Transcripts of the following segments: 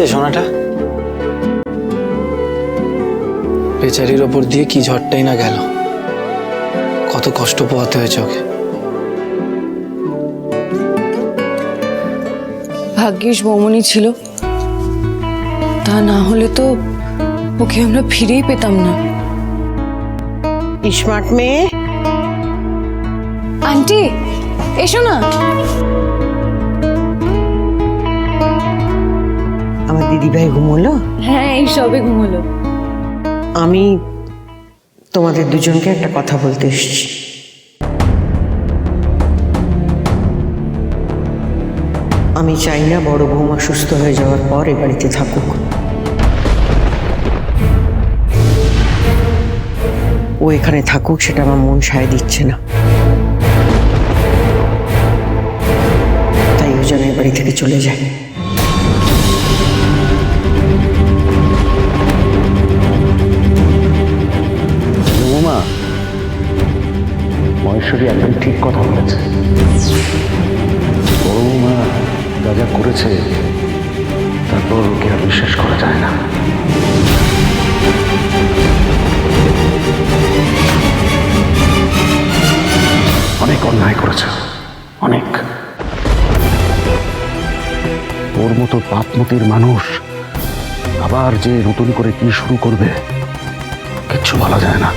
হয়েছে সোনাটা? বেচারির ওপর দিয়ে কি ঝড়টাই না গেল। কত কষ্ট পোহাতে হয়েছে ওকে। ভাগ্যিস বৌমনি ছিল। তা না হলে তো ওকে আমরা ফিরেই পেতাম না। স্মার্ট মেয়ে? আন্টি এসো না। দিদিভাই ঘুমোলো? হ্যাঁ এই সবে ঘুমোলো। আমি তোমাদের দুজনকে একটা কথা বলতে এসেছি। আমি চাই না বড় বৌমা সুস্থ হয়ে যাওয়ার পর এ বাড়িতে থাকুক। ও এখানে থাকুক সেটা আমার মন সায় দিচ্ছে না। তাই ও যেন এ বাড়ি থেকে চলে যায়। বৌমা মহেশ্বরী একদম ঠিক কথা বলেছে। বড় মা যা যা করেছে, তারপর ওকে আর বিশ্বাস করা যায় না। অনেক অন্যায় করেছে, অনেক। ওর মতো পাপমতির মানুষ আবার যে নতুন করে কি শুরু করবে, কিচ্ছু বলা যায় না।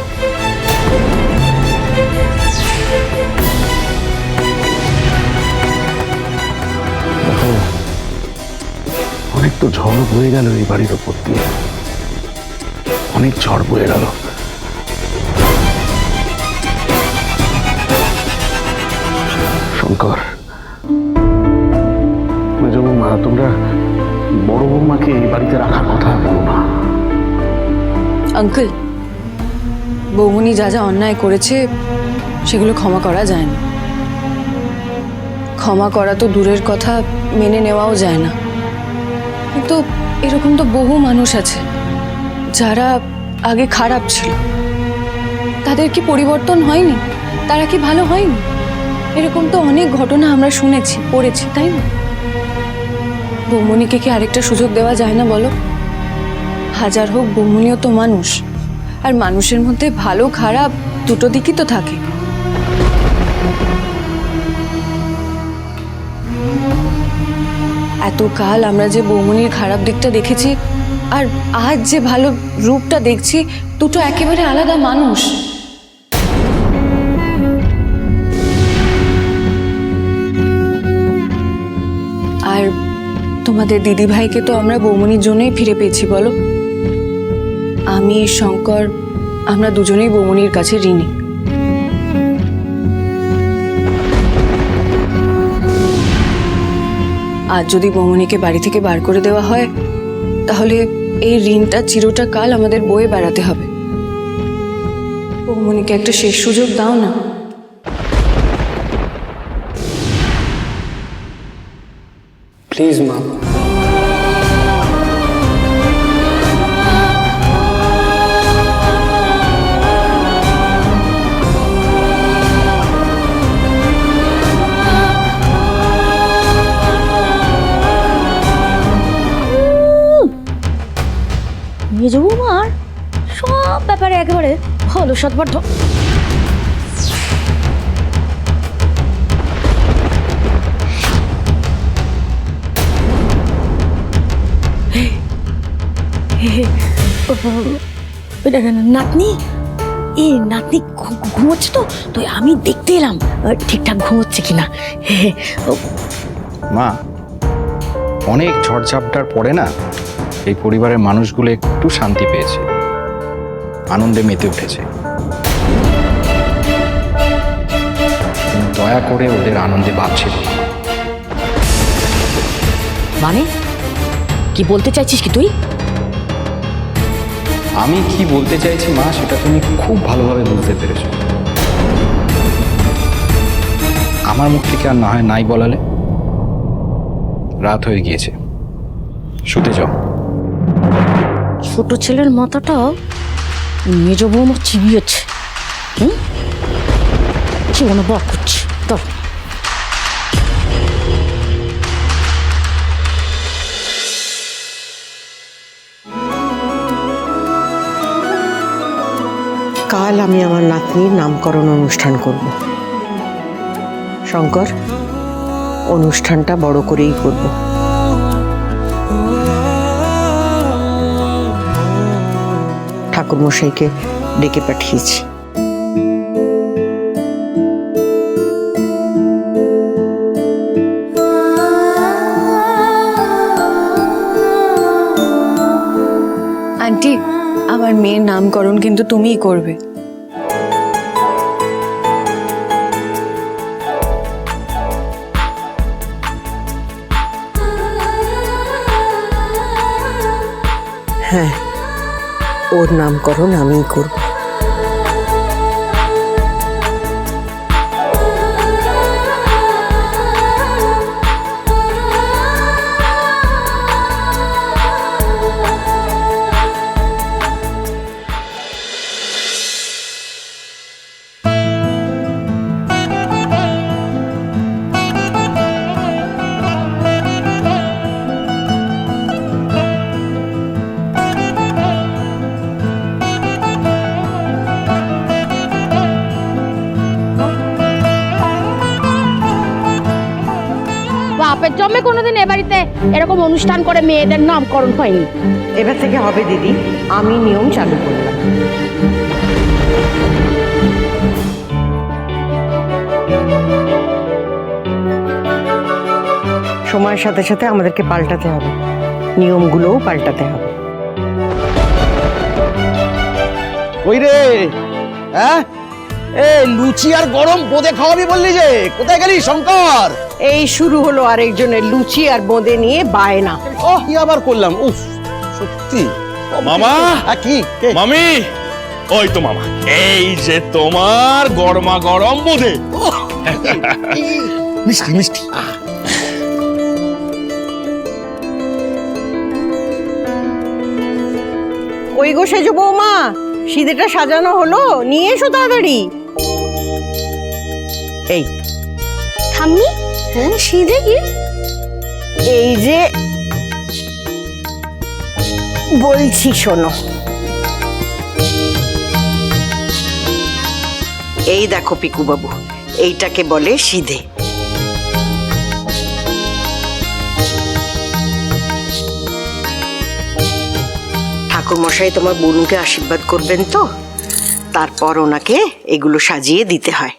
ঝড় বয়ে গেল এই বাড়ির ওপর দিয়ে। অনেক ঝড় বয়ে গেল। শঙ্কর বৌমা তোমরা বড় বৌমাকে এই বাড়িতে রাখার কথা বলো না। আঙ্কেল, বৌমনি যা যা অন্যায় করেছে, সেগুলো ক্ষমা করা যায় না। ক্ষমা করা তো দূরের কথা, মেনে নেওয়াও যায় না। কিন্তু এরকম তো বহু মানুষ আছে যারা আগে খারাপ ছিল। তাদের কি পরিবর্তন হয়নি? তারা কি ভালো হয়নি? এরকম তো অনেক ঘটনা আমরা শুনেছি, পড়েছি, তাই না? বৌমনিকে কি আরেকটা সুযোগ দেওয়া যায় না বলো? হাজার হোক, বৌমনিও তো মানুষ। আর মানুষের মধ্যে ভালো খারাপ দুটো দিকই তো থাকে। এতকাল আমরা যে বৌমনির খারাপ দিকটা দেখেছি আর আজ যে ভালো রূপটা দেখছি, দুটো একেবারে আলাদা মানুষ। আর তোমাদের দিদিভাইকে তো আমরা বৌমনির জন্যই ফিরে পেয়েছি, বলো। আমি, শঙ্কর, আমরা দুজনেই বৌমনির কাছে ঋণী। আজ যদি বমনিকে বাড়ি থেকে বার করে দেওয়া হয়, তাহলে এই ঋণটা চিরটা কাল আমাদের বয়ে বেড়াতে হবে। বৌমনিকে একটা শেষ সুযোগ দাও না। প্লিজ মা। মেজ বৌমার সব ব্যাপারে একেবারে হলো সৎবদ্ধ নাতনি? এই নাতনি ঘুমোচ্ছে তো তো আমি দেখতে এলাম ঠিকঠাক ঘুমোচ্ছে কিনা। মা, অনেক ঝড়ঝাপটার পরে না এই পরিবারের মানুষগুলো একটু শান্তি পেয়েছে। আনন্দে মেতে উঠেছে। দয়া করে ওদের আনন্দে ভাবছিল মানে? কি বলতে চাইছিস কি তুই? আমি কি বলতে চাইছি মা সেটা তুমি খুব ভালোভাবে বুঝতে পেরেছ। আমার মুখ থেকে আর না হয় নাই বলালে? রাত হয়ে গিয়েছে। শুতে যাও। ছোট ছেলের মাথাটাও মেজ বৌমা চিবিয়েছে। হুম? জীবনে বক করছে? কাল আমি আমার নাতনির নামকরণ অনুষ্ঠান করব। শঙ্কর, অনুষ্ঠানটা বড় করেই করব। ঠাকুরমশাইকে ডেকে পাঠিয়েছি। আন্টি আমার মেয়ের নামকরণ কিন্তু তুমিই করবে। হ্যাঁ ওর নামকরণ আমিই করব। বাড়িতে এরকম অনুষ্ঠান করে মেয়েদের নামকরণ হয়নি। এবার থেকে হবে দিদি আমি নিয়ম চালু করলাম। সময়ের সাথে সাথে আমাদেরকে পাল্টাতে হবে। নিয়মগুলোও পাল্টাতে হবে। ওই রে? হ্যাঁ? এ লুচি আর গরম বোঁদে খাওয়াবি বললি যে কোথায় গেলি শঙ্কর? এই শুরু হলো আরেকজনের লুচি আর বোঁদে নিয়ে বায়না। ও কি আবার করলাম? উফ সত্যি? মামা! আ, কি? কে? মামি! ওই তো মামা। এই যে তোমার গরমা গরম বোধে মিষ্টি মিষ্টি। ওই গো সেজো বৌমা? সিঁড়িটা সাজানো হলো? নিয়ে এসো তাড়াতাড়ি। এই। ঠাম্মি? কি এই যে বলছি, শোনো। এই দেখো পিকু বাবু এইটাকে বলে সিধে। ঠাকুরমশাই তোমার বোনকে আশীর্বাদ করবেন তো? তারপর ওনাকে এগুলো সাজিয়ে দিতে হয়।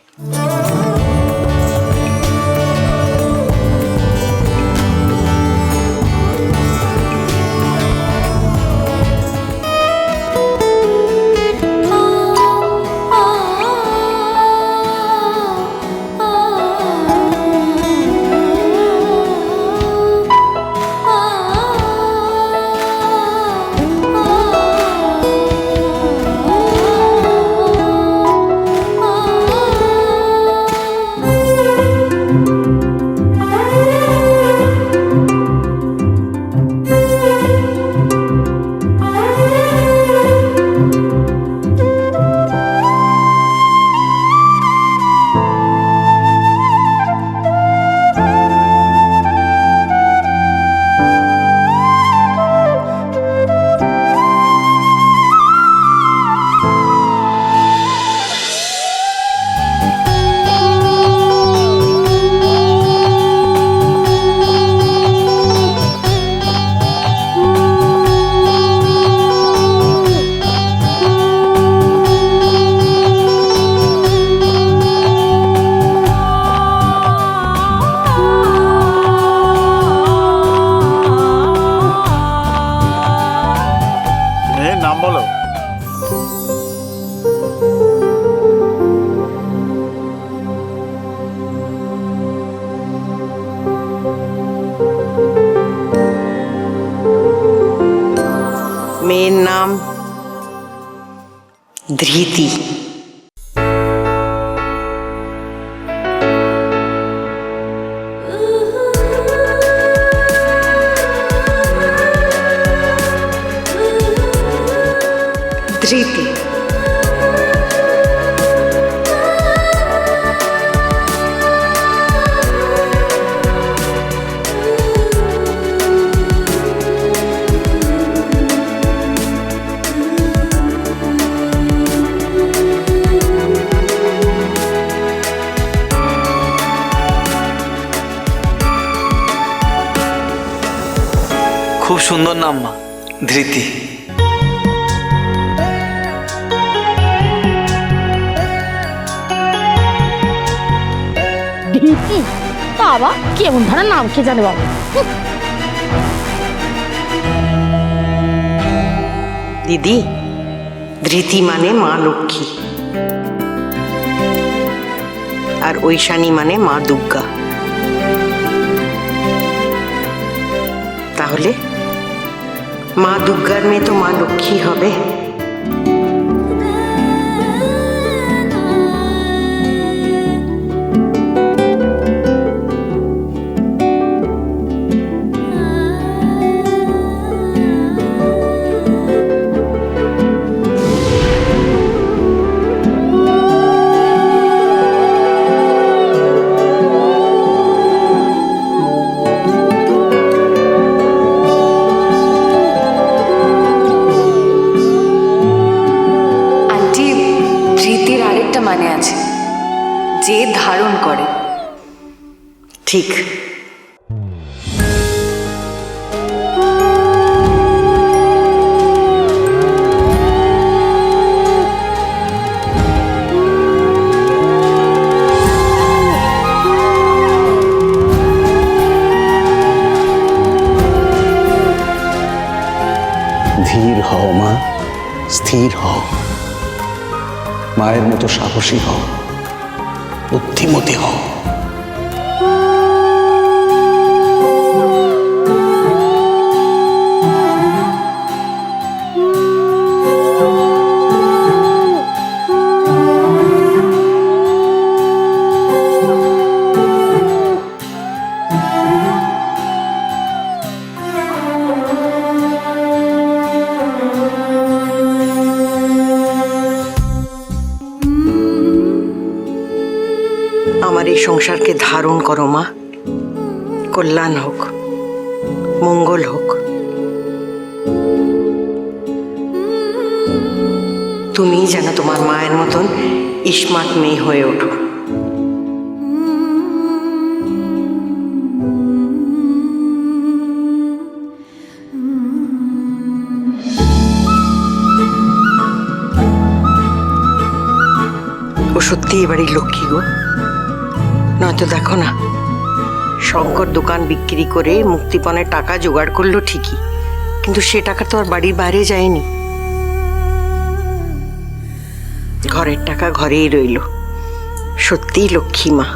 স্মৃতি। খুব সুন্দর নাম মা ধৃতি। বাবা, কেমন ধরনের নাম কে জানে বাবা? দিদি, ধৃতি মানে মা লক্ষ্মী। আর ঐশানী মানে মা দুর্গা। তাহলে মা দুর্গার মেয়ে তো মা লক্ষ্মী হবে। ঠিক। ধীর হও মা স্থির হও। মায়ের মতো সাহসী হও বুদ্ধিমতী হও। করো মা। কল্যাণ হোক, মঙ্গল হোক। তুমি যেন তোমার মায়ের মতন ইস্মার্ট মেয়ে হয়ে ওঠো। ও সত্যি এবারই লক্ষ্মী গো। নয়তো দেখো না, শঙ্কর দোকান বিক্রি করে মুক্তিপণের টাকা জোগাড় করল ঠিকই, কিন্তু সে টাকা তো আর বাড়ির বাইরে যায়নি। ঘরের টাকা ঘরেই রইল। সত্যিই লক্ষ্মী মা।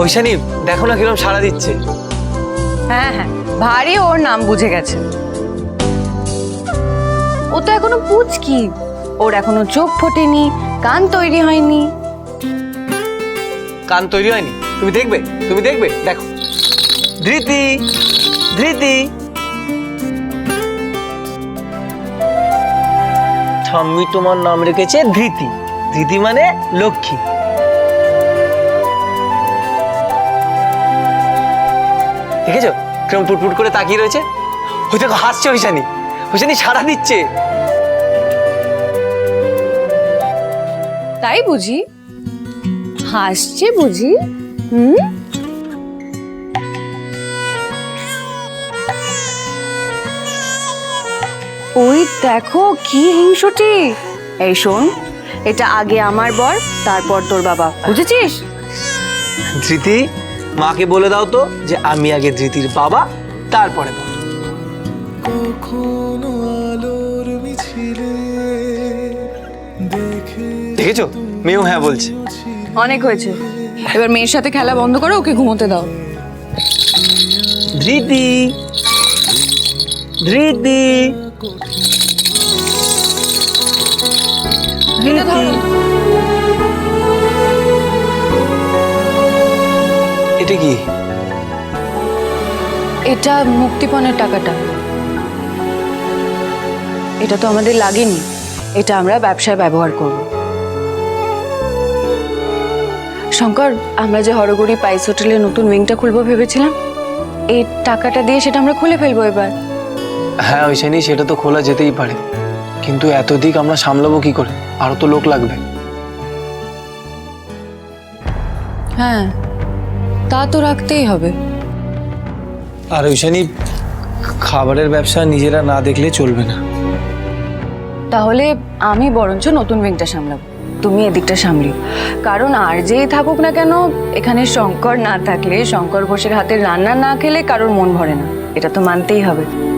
ঐশানী দেখো না কিরম সাড়া দিচ্ছে। হ্যাঁ হ্যাঁ ভারী ওর নাম বুঝে গেছে। ও তো এখনও পুচকি। ওর এখনও চোখ ফোটেনি কান তৈরি হয়নি। কান তৈরি হয়নি? তুমি দেখবে তুমি দেখবে দেখো। ধৃতি ধৃতি। ঠাম্মি তোমার নাম রেখেছে ধৃতি। ধৃতি মানে লক্ষ্মী। দেখেছ? কিরম পুটপুট করে তাকিয়ে রয়েছে? ওই দেখো হাসছে ঐশানি ঐশানি সাড়া দিচ্ছে। তাই বুঝি? হাসছে বুঝি? হুম? ওই দেখো কি হিংসুটি। এই শোন এটা আগে আমার বর তারপর তোর বাবা। বুঝেছিস? ধৃতি মাকে বলে দাও তো যে আমি আগে ধৃতির বাবা তারপরে। দেখেছ? মেয়েও হ্যাঁ বলছে। অনেক হয়েছে। এবার মেয়ের সাথে খেলা বন্ধ করো ওকে ঘুমোতে দাও। ধৃতি ধৃতি। এটা এটা কি? এটা মুক্তিপণের টাকাটা। এটা তো আমাদের লাগেনি। এটা আমরা ব্যবসায় ব্যবহার করব। শঙ্কর আমরা যে হরগড়ি পাইস হোটেলে নতুন উইংটা খুলবো ভেবেছিলাম এই টাকাটা দিয়ে সেটা আমরা খুলে ফেলব এবার। হ্যাঁ ওইখানে সেটা তো খোলা যেতেই পারে। কিন্তু এত দিক আমরা সামলাবো কি করে? আরও তো লোক লাগবে। হ্যাঁ। তা তো রাখতেই হবে। আর ওইখানে খাবারের ব্যবসা নিজেরা না দেখলে চলবে না। তাহলে আমি বরঞ্চ নতুন উইংটা সামলাবো। তুমি এদিকটা সামলিও। কারণ আর যেই থাকুক না কেন এখানে শঙ্কর না থাকলে শঙ্কর ঘোষের হাতে রান্না না খেলে কারোর মন ভরে না। এটা তো মানতেই হবে।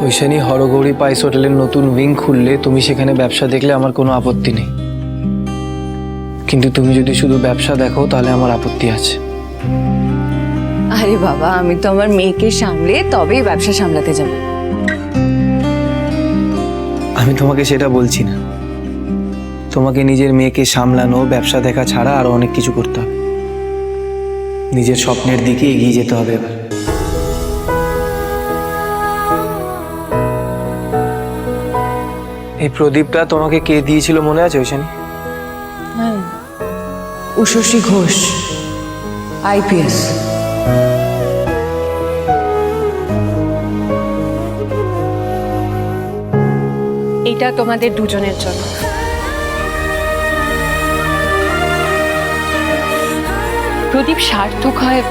ওইখানে হরগৌরী পাইস হোটেলের নতুন উইং খুললে তুমি সেখানে ব্যবসা দেখলে আমার কোনো আপত্তি নেই। কিন্তু তুমি যদি শুধু ব্যবসা দেখো তাহলে আমার আপত্তি আছে। আরে বাবা আমি তো আমার মেয়েকে সামলে তবেই ব্যবসা সামলাতে যাব। আমি তোমাকে সেটা বলছি না। তোমাকে নিজের মেয়েকে সামলানো ব্যবসা দেখা ছাড়া আরও অনেক কিছু করতে হবে। নিজের স্বপ্নের দিকে এগিয়ে যেতে হবে এবার। এই প্রদীপটা তোমাকে কে দিয়েছিল মনে আছে ওইখানে হ্যাঁ উষসী ঘোষ আইপিএস এটা তোমাদের দুজনের জন্য। প্রদীপ সার্থক হয়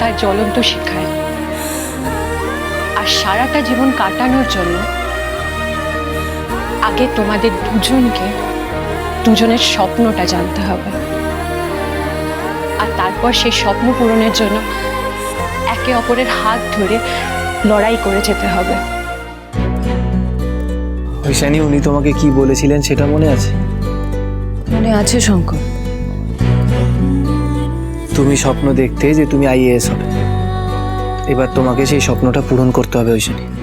তার জ্বলন্ত শিক্ষায়। আর সারাটা জীবন কাটানোর জন্য আগে তোমাদের দুজনকে দুজনের স্বপ্নটা জানতে হবে। আর তারপর সেই স্বপ্ন পূরণের জন্য একে অপরের হাত ধরে লড়াই করে যেতে হবে। ওইখানে উনি তোমাকে কি বলেছিলেন সেটা মনে আছে? মনে আছে শঙ্কর। তুমি স্বপ্ন দেখতে যে তুমি আইএএস হবে। এবার তোমাকে সেই স্বপ্নটা পূরণ করতে হবে ওইখানে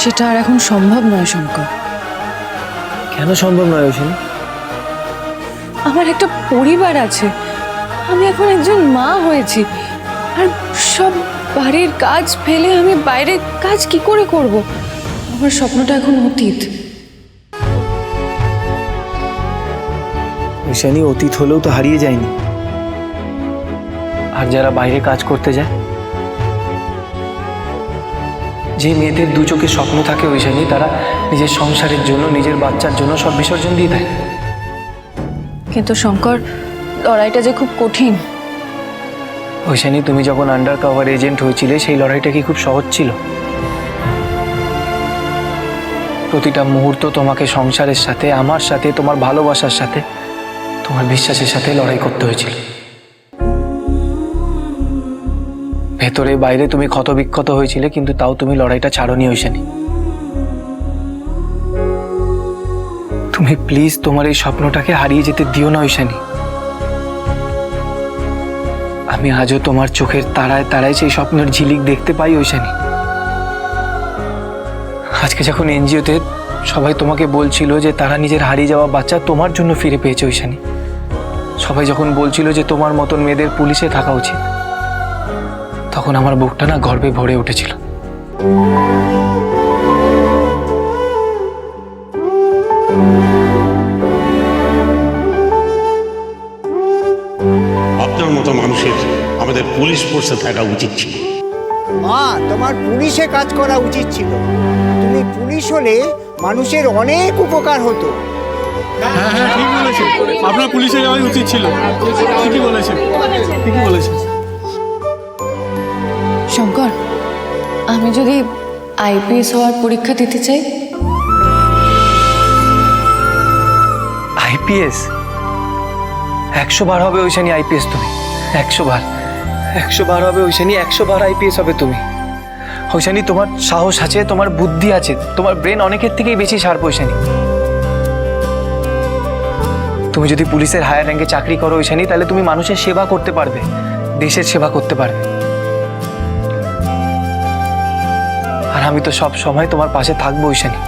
সেটা আর এখন সম্ভব নয় শঙ্কর। কেন সম্ভব নয় ওইখানে আমার একটা পরিবার আছে। আমি এখন একজন মা হয়েছি। আর সব বাড়ির কাজ ফেলে আমি বাইরে কাজ কি করে করব? আমার স্বপ্নটা এখন অতীত। ওইখানে অতীত হলেও তো হারিয়ে যায়নি। আর যারা বাইরে কাজ করতে যায়? যে মেয়েদের দু চোখে স্বপ্ন থাকে ওই ওইখানে তারা নিজের সংসারের জন্য নিজের বাচ্চার জন্য সব বিসর্জন দিয়ে দেয়। কিন্তু শঙ্কর লড়াইটা যে খুব কঠিন। ওইখানে তুমি যখন আন্ডার কভার এজেন্ট হয়েছিলে সেই লড়াইটা কি খুব সহজ ছিল? প্রতিটা মুহূর্ত তোমাকে সংসারের সাথে আমার সাথে তোমার ভালোবাসার সাথে তোমার বিশ্বাসের সাথে লড়াই করতে হয়েছিল। ভেতরে বাইরে তুমি ক্ষতবিক্ষত হয়েছিলে, কিন্তু তাও তুমি লড়াইটা ছাড়নি ওইখানে তুমি প্লিজ তোমার এই স্বপ্নটাকে হারিয়ে যেতে দিও না ওইখানে আমি আজও তোমার চোখের তারায় তারায় সেই স্বপ্নের ঝিলিক দেখতে পাই ওইখানে আজকে যখন এনজিওতে সবাই তোমাকে বলছিল যে তারা নিজের হারিয়ে যাওয়া বাচ্চা তোমার জন্য ফিরে পেয়েছে ওইখানে সবাই যখন বলছিল যে তোমার মতন মেয়েদের পুলিশে থাকা উচিত। তখন আমার বুকটা না গর্বে ভরে উঠেছিল। আপনার মতো মানুষের আমাদের পুলিশ ফোর্সে থাকা উচিত ছিল। মা তোমার পুলিশে কাজ করা উচিত ছিল। তুমি পুলিশ হলে মানুষের অনেক উপকার হতো। হ্যাঁ হ্যাঁ ঠিক বলেছেন। আপনার পুলিশে যাওয়াই উচিত ছিল। ঠিকই বলেছেন। ঠিকই বলেছেন। আমি যদি আইপিএস হওয়ার পরীক্ষা দিতে চাই? আইপিএস? একশো বার হবে ওই ওইখানে আইপিএস তুমি। একশো বার। একশো বার হবে ওই ওইখানে একশো বার আইপিএস হবে তুমি। ওইখানে তোমার সাহস আছে, তোমার বুদ্ধি আছে, তোমার ব্রেন অনেকের থেকেই বেশি শার্প ওইখানে তুমি যদি পুলিশের হায়ার র্যাঙ্কে চাকরি করো ঈশানি তাহলে তুমি মানুষের সেবা করতে পারবে, দেশের সেবা করতে পারবে। আর আমি তো সব সময় তোমার পাশে থাকব ঈশানি।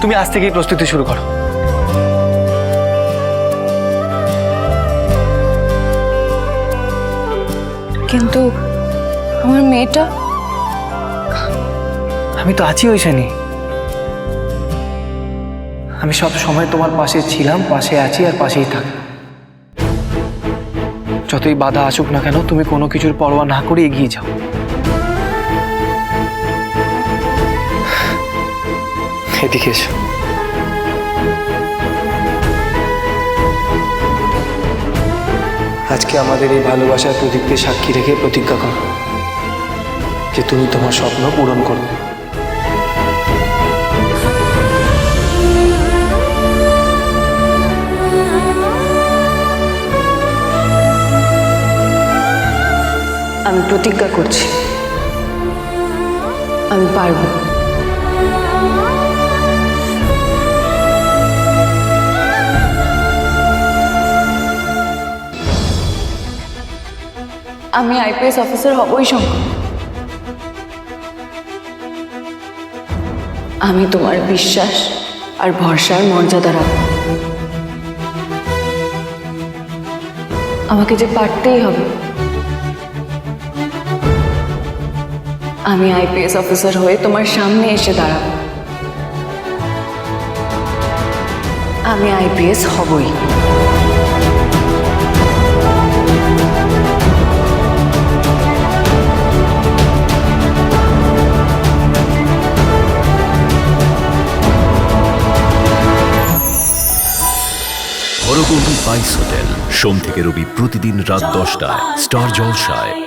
তুমি আজ থেকেই প্রস্তুতি শুরু করো। কিন্তু আমার মেয়েটা? আমি তো আছি ওইখানে আমি সব সময় তোমার পাশে ছিলাম পাশে আছি আর পাশেই থাক। যতই বাধা আসুক না কেন তুমি কোনো কিছুর পরোয়া না করে এগিয়ে যাও। এদিকে এসো আজকে আমাদের এই ভালোবাসার প্রদীপকে সাক্ষী রেখে প্রতিজ্ঞা করো যে তুমি তোমার স্বপ্ন পূরণ করবে আমি প্রতিজ্ঞা করছি। আমি পারব। আমি আইপিএস অফিসার হবই শঙ্কর। আমি তোমার বিশ্বাস আর ভরসার মর্যাদা রাখব। আমাকে যে পারতেই হবে। আমি আইপিএস অফিসার হয়ে তোমার সামনে এসে দাঁড়াবো। আমি আইপিএস হবই। হরগৌরী বাইস হোটেল। সোম থেকে রবি প্রতিদিন রাত দশটায়। স্টার জলসায়।